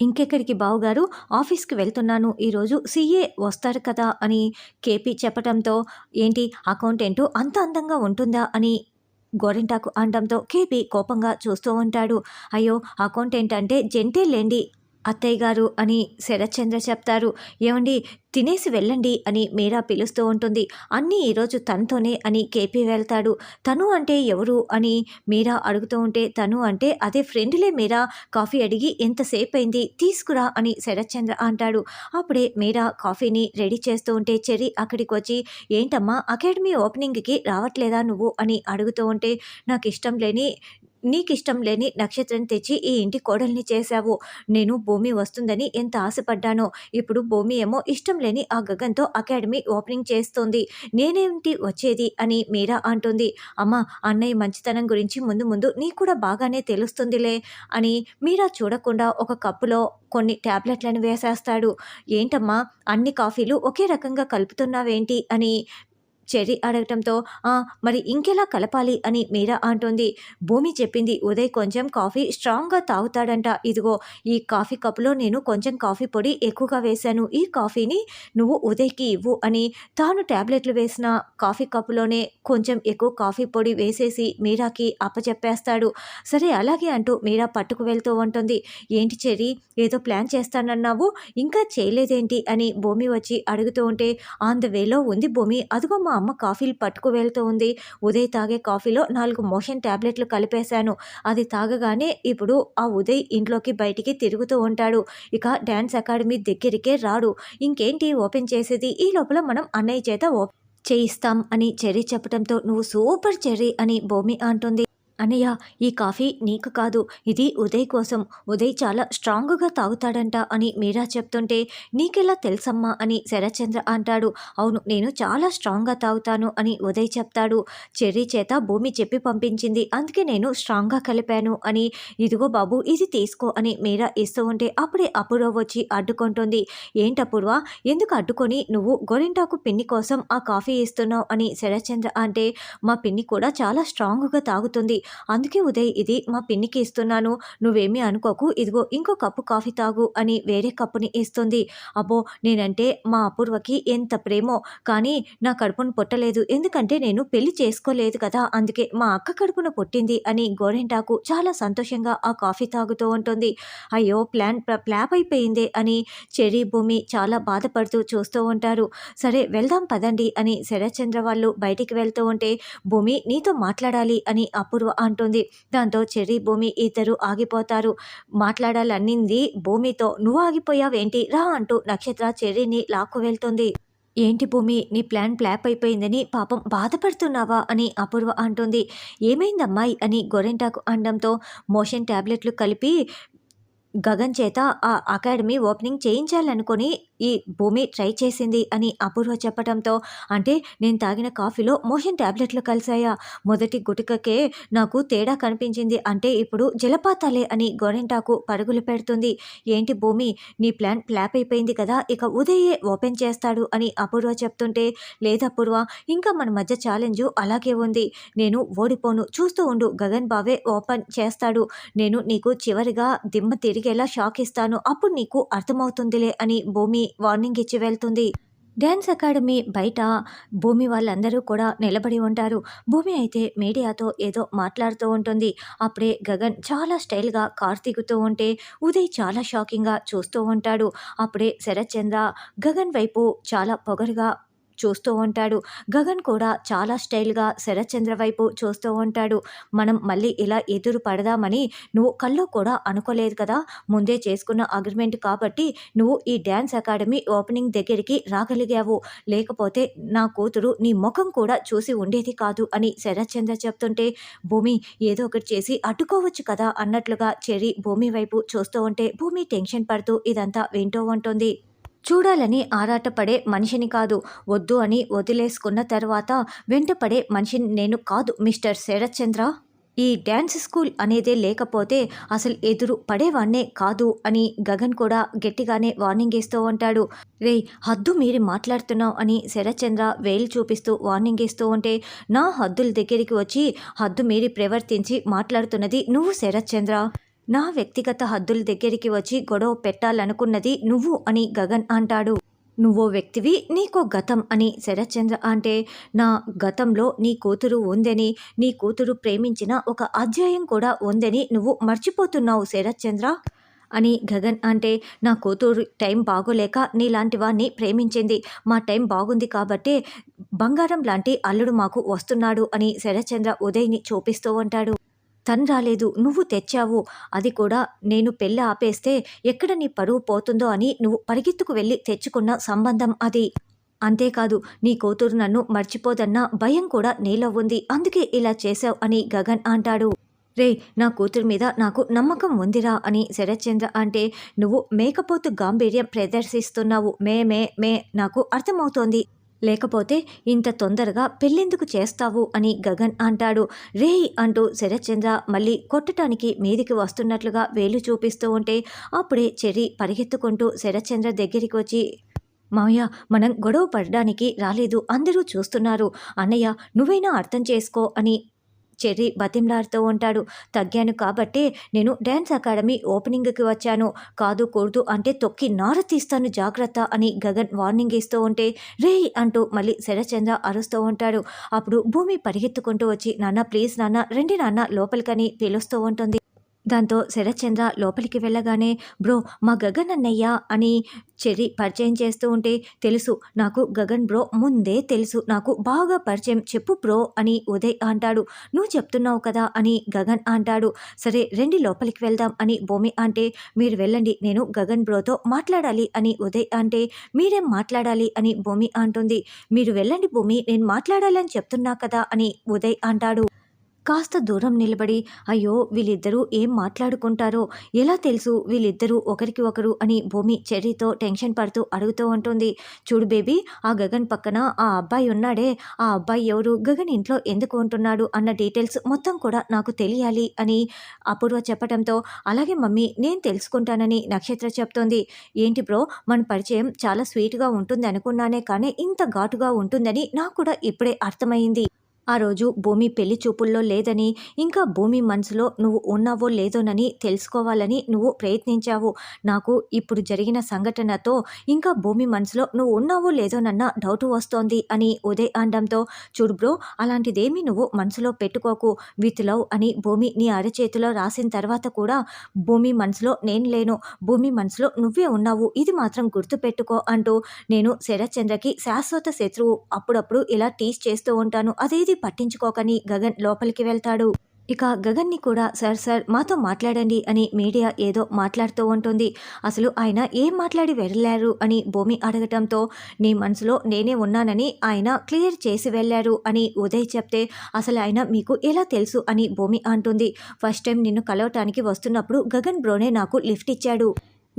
ఇంకెక్కడికి బావుగారు? ఆఫీస్కి వెళ్తున్నాను. ఈరోజు సీఏ వస్తారు కదా అని కేపీ చెప్పడంతో ఏంటి అకౌంటెంట్ అంత అందంగా ఉంటుందా? అని గోరింటాకు అనడంతో కేపీ కోపంగా చూస్తూ ఉంటాడు. అయ్యో అకౌంటెంట్ అంటే జంటేలేండి అత్తయ్య గారు అని శరత్చంద్ర చెప్తారు. ఏమండి తినేసి వెళ్ళండి అని మీరా పిలుస్తూ ఉంటుంది. అన్నీ ఈరోజు తనతోనే అని కేపీ వెళ్తాడు. తను అంటే ఎవరు అని మీరా అడుగుతూ ఉంటే తను అంటే అదే ఫ్రెండ్లే మీరా కాఫీ అడిగి ఎంతసేపు అయింది తీసుకురా అని శరత్చంద్ర అంటాడు. అప్పుడే మీరా కాఫీని రెడీ చేస్తూ ఉంటే చెర్రీ అక్కడికి వచ్చి ఏంటమ్మా అకాడమీ ఓపెనింగ్కి రావట్లేదా నువ్వు? అని అడుగుతూ ఉంటే నాకు ఇష్టం లేని నీకు ఇష్టం లేని నక్షత్రం తెచ్చి ఈ ఇంటి కోడల్ని చేశావు. నేను భూమి వస్తుందని ఎంత ఆశపడ్డానో. ఇప్పుడు భూమి ఏమో ఇష్టం లేని ఆ గగన్తో అకాడమీ ఓపెనింగ్ చేస్తోంది. నేనేమిటి వచ్చేది అని మీరా అంటుంది. అమ్మ అన్నయ్య మంచితనం గురించి ముందు ముందు నీకు కూడా బాగానే తెలుస్తుందిలే అని మీరా చూడకుండా ఒక కప్పులో కొన్ని ట్యాబ్లెట్లను వేసేస్తాడు. ఏంటమ్మా అన్ని కాఫీలు ఒకే రకంగా కలుపుతున్నావేంటి అని చెర్రీ అడగటంతో మరి ఇంకెలా కలపాలి? అని మీరా అంటుంది. భూమి చెప్పింది ఉదయ్ కొంచెం కాఫీ స్ట్రాంగ్గా తాగుతాడంట. ఇదిగో ఈ కాఫీ కప్లో నేను కొంచెం కాఫీ పొడి ఎక్కువగా వేశాను. ఈ కాఫీని నువ్వు ఉదయ్కి ఇవ్వు అని తాను ట్యాబ్లెట్లు వేసిన కాఫీ కప్లోనే కొంచెం ఎక్కువ కాఫీ పొడి వేసేసి మీరాకి అప్పచెప్పేస్తాడు. సరే అలాగే అంటూ మీరా పట్టుకు వెళ్తూ ఉంటుంది. ఏంటి చెర్రీ ఏదో ప్లాన్ చేస్తానన్నావు? ఇంకా చేయలేదేంటి? అని భూమి వచ్చి అడుగుతూ ఉంటే ఆన్ ద వేలో ఉంది భూమి. అదిగో మా అమ్మ కాఫీలు పట్టుకు వెళ్తూ ఉంది. ఉదయ్ తాగే కాఫీలో నాలుగు మోషన్ ట్యాబ్లెట్లు కలిపేశాను. అది తాగగానే ఇప్పుడు ఆ ఉదయ్ ఇంట్లోకి బయటికి తిరుగుతూ ఉంటాడు. ఇక డ్యాన్స్ అకాడమీ దగ్గరికే రాడు. ఇంకేంటి ఓపెన్ చేసేది? ఈ లోపల మనం అన్నయ్య చేత ఓ చేయిస్తాం అని చెర్రీ చెప్పడంతో నువ్వు సూపర్ చెర్రీ అని భూమి అంటుంది. అనయ్య ఈ కాఫీ నీకు కాదు ఇది ఉదయ్ కోసం. ఉదయ్ చాలా స్ట్రాంగ్గా తాగుతాడంట అని మీరా చెప్తుంటే నీకెలా తెలుసమ్మా అని శరచంద్ర అంటాడు. అవును నేను చాలా స్ట్రాంగ్గా తాగుతాను అని ఉదయ్ చెప్తాడు. చెర్రీ చేత భూమి చెప్పి పంపించింది అందుకే నేను స్ట్రాంగ్గా కలిపాను అని. ఇదిగో బాబు ఇది తీసుకో అని మీరా ఇస్తూ ఉంటే అప్పుడే అపూర్వ వచ్చి అడ్డుకుంటుంది. ఏంటప్పుడు ఎందుకు అడ్డుకొని నువ్వు గోరింటాకు పిన్ని కోసం ఆ కాఫీ ఇస్తున్నావు అని శరచంద్ర అంటే మా పిన్ని కూడా చాలా స్ట్రాంగ్గా తాగుతుంది. అందుకే ఉదయ్ ఇది మా పిన్నికి ఇస్తున్నాను. నువ్వేమీ అనుకోకు. ఇదిగో ఇంకో కప్పు కాఫీ తాగు అని వేరే కప్పుని ఇస్తుంది. అబ్బో నేనంటే మా అపూర్వకి ఎంత ప్రేమో. కానీ నా కడుపును పుట్టలేదు. ఎందుకంటే నేను పెళ్ళి చేసుకోలేదు కదా. అందుకే మా అక్క కడుపున పుట్టింది అని గోరెంటాకు చాలా సంతోషంగా ఆ కాఫీ తాగుతూ ఉంటుంది. అయ్యో ప్లాన్ ప్లాప్ అయిపోయిందే అని చెరి భూమి చాలా బాధపడుతూ చూస్తూ ఉంటారు. సరే వెళ్దాం పదండి అని శరత్చంద్ర వాళ్ళు బయటికి వెళ్తూ ఉంటే భూమి నీతో మాట్లాడాలి అని అపూర్వ అంటుంది. దాంతో చెర్రీ భూమి ఇద్దరు ఆగిపోతారు. మాట్లాడాలన్నింది భూమితో. నువ్వు ఆగిపోయావేంటి? రా అంటూ నక్షత్ర చెర్రీని లాక్కు వెళ్తుంది. ఏంటి భూమి? నీ ప్లాన్ ప్లాప్ అయిపోయిందని పాపం బాధపడుతున్నావా? అని అపూర్వ అంటుంది. ఏమైందమ్మాయి? అని గొరెంటాకు అనడంతో మోషన్ ట్యాబ్లెట్లు కలిపి గగన్ చేత ఆ అకాడమీ ఓపెనింగ్ చేయించాలనుకొని ఈ భూమి ట్రై చేసింది అని అపూర్వ చెప్పడంతో అంటే నేను తాగిన కాఫీలో మోషన్ ట్యాబ్లెట్లు కలిసాయా మొదటి గుటికకే నాకు తేడా కనిపించింది. అంటే ఇప్పుడు జలపాతాలే అని గోరెంటాకు పరుగులు పెడుతుంది. ఏంటి భూమి? నీ ప్లాన్ ప్లాప్ అయిపోయింది కదా ఇక ఉదయే ఓపెన్ చేస్తాడు అని అపూర్వ చెప్తుంటే లేదపూర్వ ఇంకా మన మధ్య ఛాలెంజ్ అలాగే ఉంది. నేను ఓడిపోను. చూస్తూ ఉండు. గగన్ బావే ఓపెన్ చేస్తాడు. నేను నీకు చివరిగా దిమ్మ తిరిగేలా షాక్ ఇస్తాను. అప్పుడు నీకు అర్థమవుతుందిలే అని భూమి వార్నింగ్ ఇచ్చి వెళ్తుంది. డ్యాన్స్ అకాడమీ బయట భూమి వాళ్ళందరూ కూడా నిలబడి ఉంటారు. భూమి అయితే మీడియాతో ఏదో మాట్లాడుతూ ఉంటుంది. అప్పుడే గగన్ చాలా స్టైల్గా కార్ దిగుతూ ఉంటే ఉదయ్ చాలా షాకింగ్గా చూస్తూ ఉంటాడు. అప్పుడే శరత్చంద్ర గగన్ వైపు చాలా పొగరుగా చూస్తూ ఉంటాడు. గగన్ కూడా చాలా స్టైల్గా శరత్చంద్ర వైపు చూస్తూ ఉంటాడు. మనం మళ్ళీ ఇలా ఎదురు పడదామని నువ్వు కల్లో కూడా అనుకోలేదు కదా? ముందే చేసుకున్న అగ్రిమెంట్ కాబట్టి నువ్వు ఈ డ్యాన్స్ అకాడమీ ఓపెనింగ్ దగ్గరికి రాగలిగావు. లేకపోతే నా కూతురు నీ ముఖం కూడా చూసి ఉండేది కాదు అని శరత్చంద్ర చెప్తుంటే భూమి ఏదో ఒకటి చేసి అడ్డుకోవచ్చు కదా అన్నట్లుగా చెరి భూమి వైపు చూస్తూ ఉంటే భూమి టెన్షన్ పడుతూ ఇదంతా వింటూ ఉంటుంది. చూడాలని ఆరాటపడే మనిషిని కాదు. వద్దు అని వదిలేసుకున్న తర్వాత వెంటపడే మనిషిని నేను కాదు మిస్టర్ శరత్చంద్ర. ఈ డ్యాన్స్ స్కూల్ అనేదే లేకపోతే అసలు ఎదురు పడేవాణ్ణే కాదు అని గగన్ కూడా గట్టిగానే వార్నింగ్ ఇస్తూ ఉంటాడు. రే హద్దు మీరి మాట్లాడుతున్నావు అని శరత్చంద్ర వేలు చూపిస్తూ వార్నింగ్ ఇస్తూ ఉంటే నా హద్దుల దగ్గరికి వచ్చి హద్దు మీరి ప్రవర్తించి మాట్లాడుతున్నది నువ్వు శరత్చంద్ర. నా వ్యక్తిగత హద్దుల దగ్గరికి వచ్చి గొడవ పెట్టాలనుకున్నది నువ్వు అని గగన్ అంటాడు. నువ్వో వ్యక్తివి నీకో గతం అని శరత్చంద్ర అంటే నా గతంలో నీ కూతురు ఉందని నీ కూతురు ప్రేమించిన ఒక అధ్యాయం కూడా ఉందని నువ్వు మర్చిపోతున్నావు శరత్చంద్ర? అని గగన్ అంటే నా కూతురు టైం బాగోలేక నీలాంటి వాడిని ప్రేమించింది. మా టైం బాగుంది కాబట్టే బంగారం లాంటి అల్లుడు మాకు వస్తున్నాడు అని శరత్చంద్ర ఉదయ్ని చూపిస్తూ ఉంటాడు. తను రాలేదు నువ్వు తెచ్చావు. అది కూడా నేను పెళ్ళి ఆపేస్తే ఎక్కడ నీ పరువు పోతుందో అని నువ్వు పరిగెత్తుకు వెళ్ళి తెచ్చుకున్న సంబంధం అది. అంతేకాదు నీ కూతురు నన్ను మర్చిపోదన్న భయం కూడా నీలో ఉంది. అందుకే ఇలా చేశావు అని గగన్ అంటాడు. రే నా కూతురు మీద నాకు నమ్మకం ఉందిరా అని శరత్చంద్ర అంటే నువ్వు మేకపోతు గాంభీర్యం ప్రదర్శిస్తున్నావు. మే మే మే నాకు అర్థమవుతోంది. లేకపోతే ఇంత తొందరగా పెళ్ళెందుకు చేస్తావు అని గగన్ అంటాడు. రేయ్ అంటూ శరత్చంద్ర మళ్ళీ కొట్టడానికి మీదికి వస్తున్నట్లుగా వేలు చూపిస్తూ ఉంటే అప్పుడే చెర్రి పరిగెత్తుకుంటూ శరత్చంద్ర దగ్గరికి వచ్చి మామయ్య మనం గొడవ పడడానికి రాలేదు అందరూ చూస్తున్నారు. అన్నయ్య నువ్వైనా అర్థం చేసుకో అని చెర్రీ బతిమలాడుతూ ఉంటాడు. తగ్గాను కాబట్టి నేను డ్యాన్స్ అకాడమీ ఓపెనింగ్కి వచ్చాను. కాదు కూడదు అంటే తొక్కి నార తీస్తాను జాగ్రత్త అని గగన్ వార్నింగ్ ఇస్తూ ఉంటే రే అంటూ మళ్ళీ శరచంద్ర అరుస్తూ ఉంటాడు. అప్పుడు భూమి పరిగెత్తుకుంటూ వచ్చి నాన్న ప్లీజ్ నాన్న రండి నాన్న లోపలికని పిలుస్తూ ఉంటుంది. దాంతో శరత్చంద్ర లోపలికి వెళ్ళగానే బ్రో మా గగన్ అన్నయ్య అని చెర్రి పరిచయం చేస్తూ ఉంటే తెలుసు నాకు గగన్ బ్రో ముందే తెలుసు నాకు బాగా పరిచయం చెప్పు బ్రో అని ఉదయ్ అంటాడు. నువ్వు చెప్తున్నావు కదా అని గగన్ అంటాడు. సరే రండి లోపలికి వెళ్దాం అని భూమి అంటే మీరు వెళ్ళండి నేను గగన్ బ్రోతో మాట్లాడాలి అని ఉదయ్ అంటే మీరేం మాట్లాడాలి అని భూమి అంటుంది. మీరు వెళ్ళండి భూమి నేను మాట్లాడాలని చెప్తున్నా కదా అని ఉదయ్ అంటాడు. కాస్త దూరం నిలబడి అయ్యో వీళ్ళిద్దరూ ఏం మాట్లాడుకుంటారో? ఎలా తెలుసు వీళ్ళిద్దరూ ఒకరికి ఒకరు? అని భూమి చెర్రీతో టెన్షన్ పడుతూ అడుగుతూ ఉంటుంది. చూడు బేబీ ఆ గగన్ పక్కన ఆ అబ్బాయి ఉన్నాడే. ఆ అబ్బాయి ఎవరు? గగన్ ఇంట్లో ఎందుకు ఉంటున్నాడు? అన్న డీటెయిల్స్ మొత్తం కూడా నాకు తెలియాలి అని అపూర్వ చెప్పడంతో అలాగే మమ్మీ నేను తెలుసుకుంటానని నక్షత్ర చెప్తోంది. ఏంటి బ్రో మన పరిచయం చాలా స్వీట్గా ఉంటుంది అనుకున్నానే కానీ ఇంత ఘాటుగా ఉంటుందని నాకు కూడా ఇప్పుడే అర్థమైంది. ఆ రోజు భూమి పెళ్ళి చూపుల్లో లేదని ఇంకా భూమి మనసులో నువ్వు ఉన్నావో లేదోనని తెలుసుకోవాలని నువ్వు ప్రయత్నించావు. నాకు ఇప్పుడు జరిగిన సంఘటనతో ఇంకా భూమి మనసులో నువ్వు ఉన్నావో లేదోనన్న డౌట్ వస్తోంది అని ఉదయ్ అనడంతో చూడు బ్రో అలాంటిదేమీ నువ్వు మనసులో పెట్టుకోకు. విత్ లవ్ అని భూమి నీ అరచేతిలో రాసిన తర్వాత కూడా భూమి మనసులో నేను లేను. భూమి మనసులో నువ్వే ఉన్నావు. ఇది మాత్రం గుర్తుపెట్టుకో అంటూ నేను శరత్చంద్రకి శాశ్వత శత్రువు అప్పుడప్పుడు ఇలా టీస్ చేస్తూ ఉంటాను. అదేది పట్టించుకోకని గగన్ లోపలికి వెళ్తాడు. ఇక గగన్ని కూడా సార్ సార్ మాతో మాట్లాడండి అని మీడియా ఏదో మాట్లాడుతూ ఉంటుంది. అసలు ఆయన ఏం మాట్లాడి వెళ్ళారు అని భూమి అడగటంతో నీ మనసులో నేనే ఉన్నానని ఆయన క్లియర్ చేసి వెళ్ళారు అని ఉదయ్ చెప్తే అసలు ఆయన మీకు ఎలా తెలుసు అని భూమి అంటుంది. ఫస్ట్ టైం నిన్ను కలవటానికి వస్తున్నప్పుడు గగన్ బ్రోనే నాకు లిఫ్ట్ ఇచ్చాడు.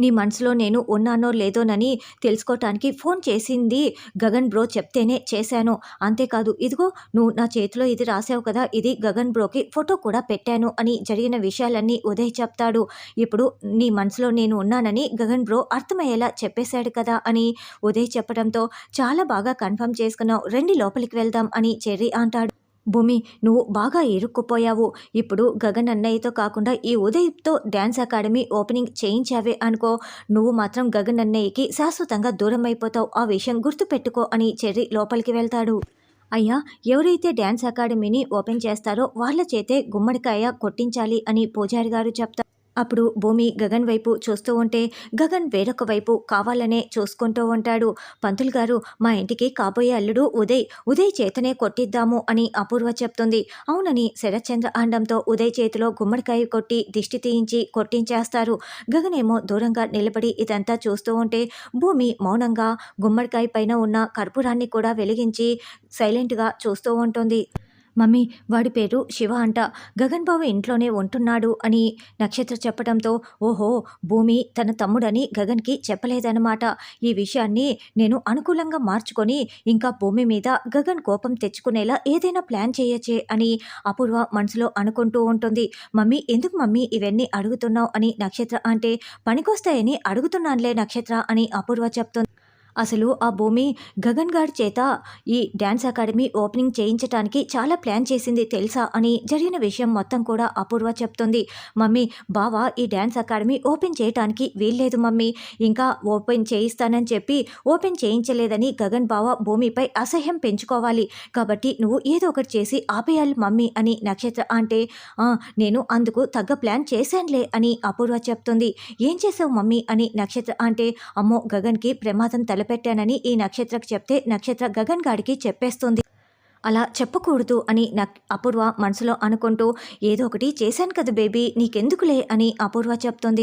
నీ మనసులో నేను ఉన్నానో లేదోనని తెలుసుకోవటానికి ఫోన్ చేసింది గగన్ బ్రో చెప్తేనే చేశాను. అంతేకాదు ఇదిగో నువ్వు నా చేతిలో ఇది రాసావు కదా ఇది గగన్ బ్రోకి ఫోటో కూడా పెట్టాను అని జరిగిన విషయాలన్నీ ఉదయ్ చెప్తాడు. ఇప్పుడు నీ మనసులో నేను ఉన్నానని గగన్ బ్రో అర్థమయ్యేలా చెప్పేశాడు కదా అని ఉదయ్ చెప్పడంతో చాలా బాగా కన్ఫర్మ్ చేసుకున్నావు రండి లోపలికి వెళ్దాం అని చెర్రీ అంటాడు. భూమి నువ్వు బాగా ఇరుక్కుపోయావు. ఇప్పుడు గగన్ అన్నయ్యతో కాకుండా ఈ ఉదయ్తో డ్యాన్స్ అకాడమీ ఓపెనింగ్ చేయించావే అనుకో. నువ్వు మాత్రం గగన్ అన్నయ్యకి శాశ్వతంగా దూరం అయిపోతావు. ఆ విషయం గుర్తుపెట్టుకో అని చెర్రి లోపలికి వెళ్తాడు. అయ్యా ఎవరైతే డ్యాన్స్ అకాడమీని ఓపెన్ చేస్తారో వాళ్ళ చేతే గుమ్మడికాయ కొట్టించాలి అని పూజారి గారు చెప్తారు. అప్పుడు భూమి గగన్ వైపు చూస్తూ ఉంటే గగన్ వేరొక వైపు కావాలనే చూసుకుంటూ ఉంటాడు. పంతులు గారు మా ఇంటికి కాబోయే అల్లుడు ఉదయ్ ఉదయ్ చేతనే కొట్టిద్దాము అని అపూర్వ చెప్తుంది. అవునని శరత్చంద్ర అండంతో ఉదయ్ చేతిలో గుమ్మడికాయ కొట్టి దిష్టి తీయించి కొట్టించేస్తారు. గగన్ ఏమో దూరంగా నిలబడి ఇదంతా చూస్తూ ఉంటే భూమి మౌనంగా గుమ్మడికాయ పైన ఉన్న కర్పూరాన్ని కూడా వెలిగించి సైలెంట్గా చూస్తూ ఉంటుంది. మమ్మీ వాడి పేరు శివ అంట. గగన్ బాబు ఇంట్లోనే ఉంటున్నాడు అని నక్షత్ర చెప్పడంతో ఓహో భూమి తన తమ్ముడని గగన్కి చెప్పలేదన్నమాట. ఈ విషయాన్ని నేను అనుకూలంగా మార్చుకొని ఇంకా భూమి మీద గగన్ కోపం తెచ్చుకునేలా ఏదైనా ప్లాన్ చేయొచ్చే అని అపూర్వ మనసులో అనుకుంటూ ఉంటుంది. మమ్మీ ఎందుకు మమ్మీ ఇవన్నీ అడుగుతున్నావు అని నక్షత్ర అంటే పనికొస్తాయని అడుగుతున్నానులే నక్షత్ర అని అపూర్వ చెప్తుంది. అసలు ఆ భూమి గగన్ గారి చేత ఈ డ్యాన్స్ అకాడమీ ఓపెనింగ్ చేయించడానికి చాలా ప్లాన్ చేసింది తెలుసా అని జరిగిన విషయం మొత్తం కూడా అపూర్వ చెప్తుంది. మమ్మీ బావ ఈ డ్యాన్స్ అకాడమీ ఓపెన్ చేయడానికి వీల్లేదు మమ్మీ. ఇంకా ఓపెన్ చేయిస్తానని చెప్పి ఓపెన్ చేయించలేదని గగన్ బావ భూమిపై అసహ్యం పెంచుకోవాలి. కాబట్టి నువ్వు ఏదో ఒకటి చేసి ఆపేయాలి మమ్మీ అని నక్షత్ర అంటే నేను అందుకు తగ్గ ప్లాన్ చేశానులే అని అపూర్వ చెప్తుంది. ఏం చేసావు మమ్మీ అని నక్షత్ర అంటే అమ్మో గగన్కి ప్రమాదం తలపెట్టానని ఈ నక్షత్రకు చెప్తే నక్షత్ర గగన్ గాడికి చెప్పేస్తుంది. అలా చెప్పకూడదు అని నక్ అపూర్వ మనసులో అనుకుంటూ ఏదో ఒకటి చేశాను కదా బేబీ నీకెందుకులే అని అపూర్వ చెప్తుంది.